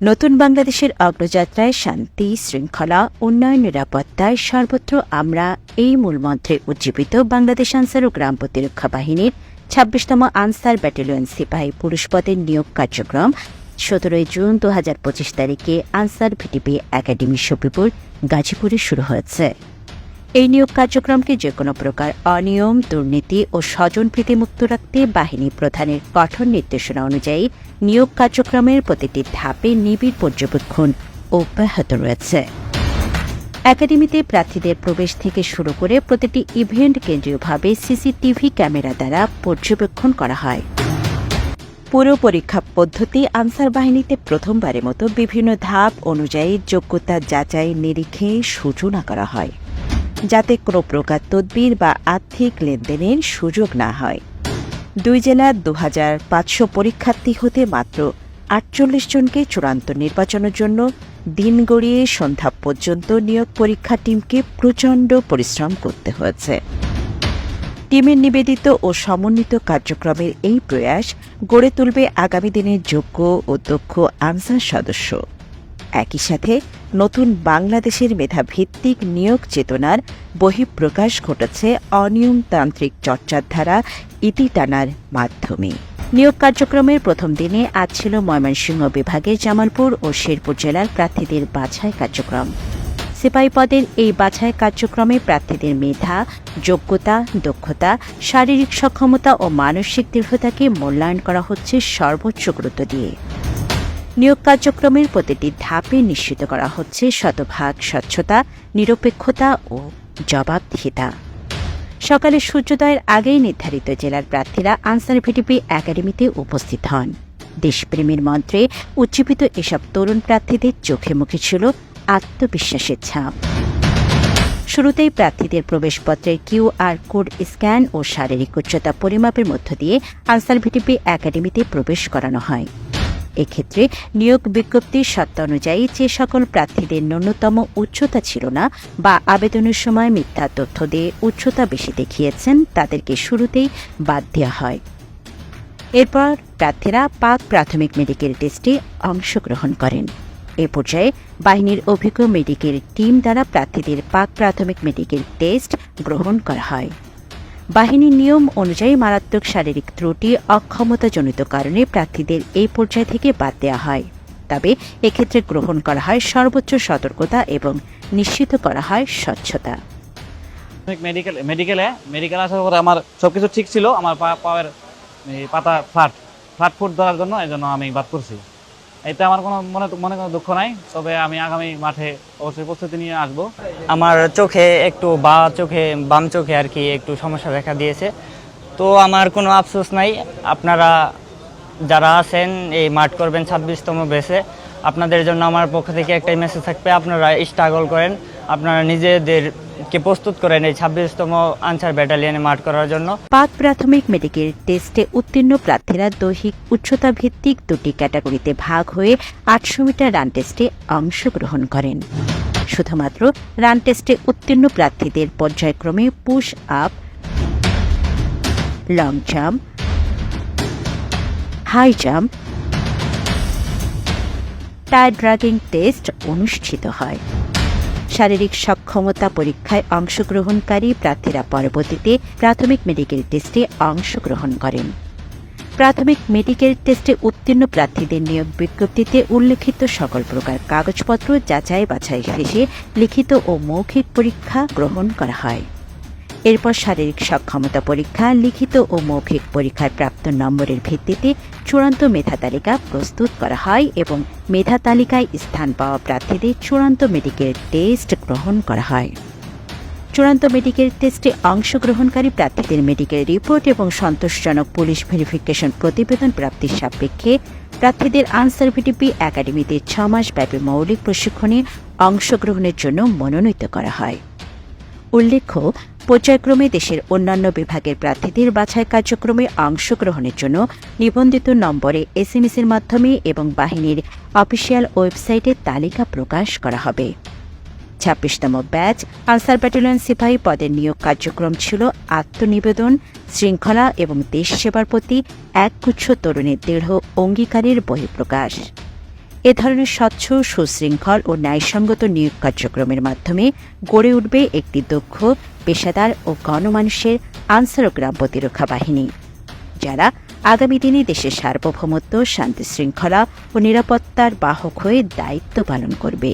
নতুন বাংলাদেশের অগ্রযাত্রায় শান্তি, শৃঙ্খলা, উন্নয়ন, নিরাপত্তায় সর্বত্র আমরা এই মূলমন্ত্রে উজ্জীবিত বাংলাদেশ আনসার ও গ্রাম প্রতিরক্ষা বাহিনীর ছাব্বিশতম আনসার ব্যাটালিয়ন সিপাহী পুরুষ পদের নিয়োগ কার্যক্রম সতেরোই জুন দু হাজার পঁচিশ তারিখে আনসার ভিটিপি একাডেমি সপিপুর গাজীপুরে শুরু হয়েছে। এই নিয়োগ কার্যক্রমকে যে কোনো প্রকার অনিয়ম, দুর্নীতি ও স্বজনপ্রীতি মুক্ত রাখতে বাহিনী প্রধানের কঠোর নির্দেশনা অনুযায়ী নিয়োগ কার্যক্রমের প্রতিটি ধাপে নিবিড় পর্যবেক্ষণ অব্যাহত রয়েছে। একাডেমিতে প্রার্থীদের প্রবেশ থেকে শুরু করে প্রতিটি ইভেন্ট কেন্দ্রীয়ভাবে সিসিটিভি ক্যামেরা দ্বারা পর্যবেক্ষণ করা হয়। পুরো পরীক্ষা পদ্ধতি আনসার বাহিনীতে প্রথমবারের মতো বিভিন্ন ধাপ অনুযায়ী যোগ্যতা যাচাই নিরীক্ষে সূচনা করা হয়। যাতে কোনো প্রকার তদবির বা আর্থিক লেনদেনের সুযোগ না হয়। দুই জেলার দু হাজার পাঁচশো পরীক্ষার্থী হতে মাত্র আটচল্লিশ জনকে চূড়ান্ত নির্বাচনের জন্য দিন গড়িয়ে সন্ধ্যা পর্যন্ত নিয়োগ পরীক্ষা টিমকে প্রচণ্ড পরিশ্রম করতে হয়েছে। টিমের নিবেদিত ও সমন্বিত কার্যক্রমের এই প্রয়াস গড়ে তুলবে আগামী দিনের যোগ্য ও দক্ষ আনসার সদস্য। একই সাথে নতুন বাংলাদেশের মেধাভিত্তিক নিয়োগ চেতনার বহিঃপ্রকাশ ঘটেছে অনিয়মতান্ত্রিক চর্চার ধারা ইতি টানার মাধ্যমে। নিয়োগ কার্যক্রমের প্রথম দিনে আজ ছিল ময়মনসিংহ বিভাগের জামালপুর ও শেরপুর জেলার প্রার্থীদের বাছাই কার্যক্রম। সিপাহী পদের এই বাছাই কার্যক্রমে প্রার্থীদের মেধা, যোগ্যতা, দক্ষতা, শারীরিক সক্ষমতা ও মানসিক দৃঢ়তাকে মূল্যায়ন করা হচ্ছে সর্বোচ্চ গুরুত্ব দিয়ে। নিয়োগ কার্যক্রমের প্রতিটি ধাপে নিশ্চিত করা হচ্ছে শতভাগ স্বচ্ছতা, নিরপেক্ষতা ও জবাবদিহিতা। সকালে সূর্যোদয়ের আগেই নির্ধারিত জেলার প্রার্থীরা আনসার ভিটিপি একাডেমিতে উপস্থিত হন। দেশপ্রেমের মন্ত্রে উজ্জীবিত এসব তরুণ প্রার্থীদের চোখে মুখে ছিল আত্মবিশ্বাসের ছাপ। শুরুতেই প্রার্থীদের প্রবেশপত্রের কিউআর কোড স্ক্যান ও শারীরিক উচ্চতা পরিমাপের মধ্য দিয়ে আনসার ভিটিপি একাডেমিতে প্রবেশ করানো হয়। এক্ষেত্রে নিয়োগ বিজ্ঞপ্তির সত্য অনুযায়ী যে সকল প্রার্থীদের ন্যূনতম উচ্চতা ছিল না বা আবেদনের সময় মিথ্যা তথ্য দিয়ে উচ্চতা বেশি দেখিয়েছেন, তাদেরকে শুরুতেই বাদ দেওয়া হয়। এরপর প্রার্থীরা পাক প্রাথমিক মেডিকেল টেস্টে অংশগ্রহণ করেন। এ পর্যায়ে বাহিনীর অভিজ্ঞ মেডিকেল টিম দ্বারা প্রার্থীদের পাক প্রাথমিক মেডিকেল টেস্ট গ্রহণ করা হয়। বাহিনীর নিয়ম অনুযায়ী মারাত্মক শারীরিক ত্রুটি, অক্ষমতাজনিত কারণে প্রার্থীদের এই পর্যায় থেকে বাদ দেওয়া হয়। তবে এক্ষেত্রে গ্রহণ করা হয় সর্বোচ্চ সতর্কতা এবং নিশ্চিত করা হয় স্বচ্ছতা। মেডিকেল মেডিকেলে মেডিকেল আসার পরে আমার সব কিছু ঠিক ছিল, আমার পা, পায়ের পাতা ফ্ল্যাট ফ্ল্যাট ফুট ধরার জন্য এই জন্য আমি বাদ করছি এতে আমার কোনো মনে মনে কোনো দুঃখ নাই, তবে আমি আগামী মাঠে অবশ্যই প্রস্তুতি নিয়ে আসব। আমার চোখে একটু বা চোখে, বাম চোখে আর কি একটু সমস্যা দেখা দিয়েছে। তো আমার কোনো আফসোস নাই। আপনারা যারা আছেন, এই মাঠ করবেন ছাব্বিশতম বেসে আপনাদের জন্য আমার পক্ষ থেকে একটাই মেসেজ থাকবে, আপনারা স্ট্রাগল করেন। আপনারা নিজেদেরকে প্রস্তুত করেন এই ছাব্বিশতম আনসার ব্যাটালিয়নে মাঠ করার জন্য। পাক প্রাথমিক মেডিকেল টেস্টে উত্তীর্ণ প্রার্থীরা দৈহিক উচ্চতা ভিত্তিক দুটি ক্যাটাগরিতে ভাগ হয়ে আটশো মিটার রান টেস্টে অংশগ্রহণ করেন। শুধুমাত্র রান টেস্টে উত্তীর্ণ প্রার্থীদের পর্যায়ক্রমে push up, long jump, high jump tyre dragging test অনুষ্ঠিত হয়। শারীরিক সক্ষমতা পরীক্ষায় অংশগ্রহণকারী প্রার্থীরা পরবর্তীতে প্রাথমিক মেডিকেল টেস্টে অংশগ্রহণ করেন। প্রাথমিক মেডিকেল টেস্টে উত্তীর্ণ প্রার্থীদের নিয়োগ বিজ্ঞপ্তিতে উল্লেখিত সকল প্রকার কাগজপত্র যাচাই বাছাই শেষে লিখিত ও মৌখিক পরীক্ষা গ্রহণ করা হয়। এরপর শারীরিক সক্ষমতা পরীক্ষা, লিখিত ও মৌখিক পরীক্ষার প্রাপ্ত নম্বরের ভিত্তিতে চূড়ান্ত মেধা তালিকা প্রস্তুত করা হয় এবং মেধা তালিকায় স্থান পাওয়া প্রার্থীদের চূড়ান্ত মেডিকেল টেস্ট গ্রহণ করা হয়। চূড়ান্ত মেডিকেল টেস্টে অংশগ্রহণকারী প্রার্থীদের মেডিকেল রিপোর্ট এবং সন্তোষজনক পুলিশ ভেরিফিকেশন প্রতিবেদন প্রাপ্তির সাপেক্ষে প্রার্থীদের আনসার ভিটিপি একাডেমিতে ছ মাস ব্যাপী মৌলিক প্রশিক্ষণে অংশগ্রহণের জন্য মনোনীত করা হয়। উল্লেখ্য, পর্যায়ক্রমে দেশের অন্যান্য বিভাগের প্রার্থীদের বাছাই কার্যক্রমে অংশগ্রহণের জন্য নিবন্ধিত নম্বরে এসএমএস এর মাধ্যমে এবং বাহিনীর অফিসিয়াল ওয়েবসাইটে তালিকা প্রকাশ করা হবে। ছাব্বিশতম ব্যাচ আনসার ব্যাটালিয়ন সিপাহী পদের নিয়োগ কার্যক্রম ছিল আত্মনিবেদন, শৃঙ্খলা এবং দেশ সেবার প্রতি একগুচ্ছ তরুণের দৃঢ় অঙ্গীকারের বহিঃপ্রকাশ। এ ধরনের স্বচ্ছ, সুশৃঙ্খল ও ন্যায়সঙ্গত নিয়োগ কার্যক্রমের মাধ্যমে গড়ে উঠবে একটি দক্ষ, পেশাদার ও গণমানুষের আনসার ও গ্রাম প্রতিরক্ষা বাহিনী, যারা আগামী দিনে দেশের সার্বভৌমত্ব শান্তি শৃঙ্খলা ও নিরাপত্তার বাহক হয়ে দায়িত্ব পালন করবে।